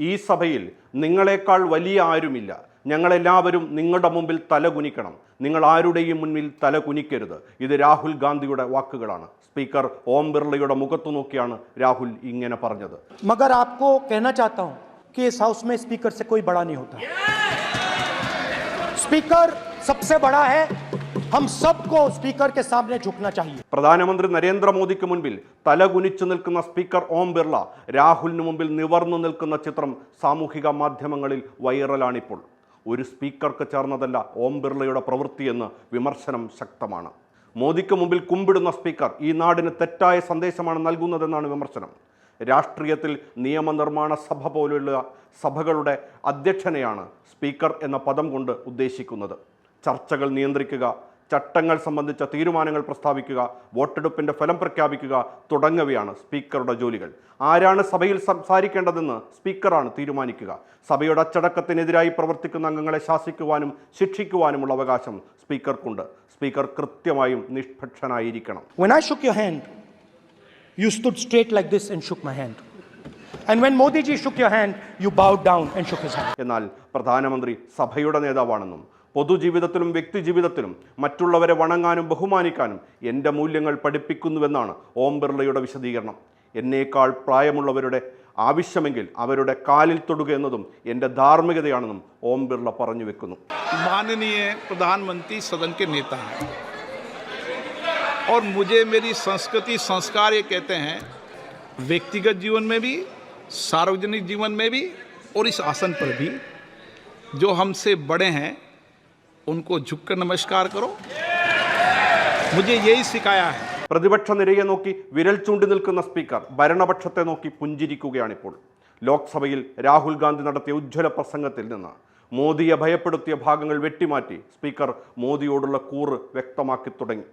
ഈ സഭയിൽ നിങ്ങളെക്കാൾ വലിയ ആരുമില്ല ഞങ്ങളെല്ലാവരും നിങ്ങളുടെ മുമ്പിൽ തല കുനിക്കണം നിങ്ങൾ ആരുടെയും മുന്നിൽ തല കുനിക്കരുത് ഇത് രാഹുൽ ഗാന്ധിയുടെ വാക്കുകളാണ് സ്പീക്കർ ഓം ബിർളയുടെ മുഖത്തു നോക്കിയാണ് രാഹുൽ ഇങ്ങനെ പറഞ്ഞത് मगर आपको कहना चाहता हूं कि इस हाउस में स्पीकर से कोई बड़ा नहीं होता स्पीकर सबसे बड़ा है हम सबको स्पीकर के सामने झुकना चाहिए പ്രധാനമന്ത്രി നരേന്ദ്രമോദിക്ക് മുൻപിൽ തല കുനിച്ചു നിൽക്കുന്ന സ്പീക്കർ ഓം ബിർള രാഹുലിന് മുമ്പിൽ നിവർന്നു നിൽക്കുന്ന ചിത്രം സാമൂഹിക മാധ്യമങ്ങളിൽ വൈറലാണിപ്പോൾ ഒരു സ്പീക്കർക്ക് ചേർന്നതല്ല ഓം ബിർളയുടെ പ്രവൃത്തിയെന്ന് വിമർശനം ശക്തമാണ് മോദിക്ക് മുമ്പിൽ കുമ്പിടുന്ന സ്പീക്കർ ഈ നാടിന് തെറ്റായ സന്ദേശമാണ് നൽകുന്നതെന്നാണ് വിമർശനം രാഷ്ട്രീയത്തിൽ നിയമനിർമ്മാണ സഭ പോലുള്ള സഭകളുടെ അധ്യക്ഷനെയാണ് സ്പീക്കർ എന്ന പദം കൊണ്ട് ഉദ്ദേശിക്കുന്നത് ചർച്ചകൾ നിയന്ത്രിക്കുക ചട്ടങ്ങൾ സംബന്ധിച്ച തീരുമാനങ്ങൾ പ്രസ്താവിക്കുക വോട്ടെടുപ്പിന്റെ ഫലം പ്രഖ്യാപിക്കുക തുടങ്ങിയവയാണ് സ്പീക്കറുടെ ജോലികൾ ആരാണ് സഭയിൽ സംസാരിക്കേണ്ടതെന്ന് സ്പീക്കറാണ് തീരുമാനിക്കുക സഭയുടെ അച്ചടക്കത്തിനെതിരായി പ്രവർത്തിക്കുന്ന അംഗങ്ങളെ ശാസിക്കുവാനും ശിക്ഷിക്കുവാനുമുള്ള അവകാശം സ്പീക്കർക്കുണ്ട് സ്പീക്കർ കൃത്യമായും നിഷ്പക്ഷനായിരിക്കണം When I shook your hand, you stood straight like this and shook my hand. And when Modi ji shook your hand, you bowed down and shook his hand. എന്നാൽ പ്രധാനമന്ത്രി സഭയുടെ നേതാവാണെന്നും പൊതുജീവിതത്തിലും വ്യക്തിജീവിതത്തിലും മറ്റുള്ളവരെ വണങ്ങാനും ബഹുമാനിക്കാനും എൻ്റെ മൂല്യങ്ങൾ പഠിപ്പിക്കുന്നുവെന്നാണ് ഓം ബിർളയുടെ വിശദീകരണം എന്നേക്കാൾ പ്രായമുള്ളവരുടെ ആവശ്യമെങ്കിൽ അവരുടെ കാലിൽ തൊടുക എന്നതും എൻ്റെ ധാർമ്മികതയാണെന്നും ഓം ബിർള പറഞ്ഞു വെക്കുന്നു माननीय प्रधानमंत्री सदन के नेता हैं और मुझे मेरी संस्कृति संस्कार ये कहते हैं व्यक्तिगत जीवन में भी सार्वजनिक जीवन में भी और इस आसन पर भी जो हमसे बड़े हैं उनको झुककर नमस्कार करो मुझे यही सिखाया है പ്രതിപക്ഷ നിരയെ നോക്കി വിരൽ ചൂണ്ടി നിൽക്കുന്ന സ്പീക്കർ ഭരണപക്ഷത്തെ നോക്കി പുഞ്ചിരിക്കുകയാണിപ്പോൾ ലോക്സഭയിൽ രാഹുൽ ഗാന്ധി നടത്തിയ ഉജ്ജ്വല പ്രസംഗത്തിൽ നിന്ന് മോദിയെ ഭയപ്പെടുത്തിയ ഭാഗങ്ങൾ വെട്ടിമാറ്റി സ്പീക്കർ മോദിയോടുള്ള കൂറ് വ്യക്തമാക്കി തുടങ്ങി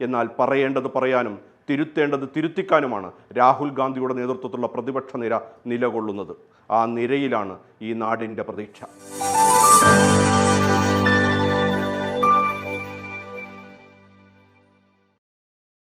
എന്നാൽ പറയേണ്ടത് പറയാനും തിരുത്തേണ്ടത് തിരുത്തിക്കാനുമാണ് രാഹുൽ ഗാന്ധിയുടെ നേതൃത്വത്തിലുള്ള പ്രതിപക്ഷ നിര നിലകൊള്ളുന്നത് ആ നിരയിലാണ് ഈ നാടിൻ്റെ പ്രതീക്ഷ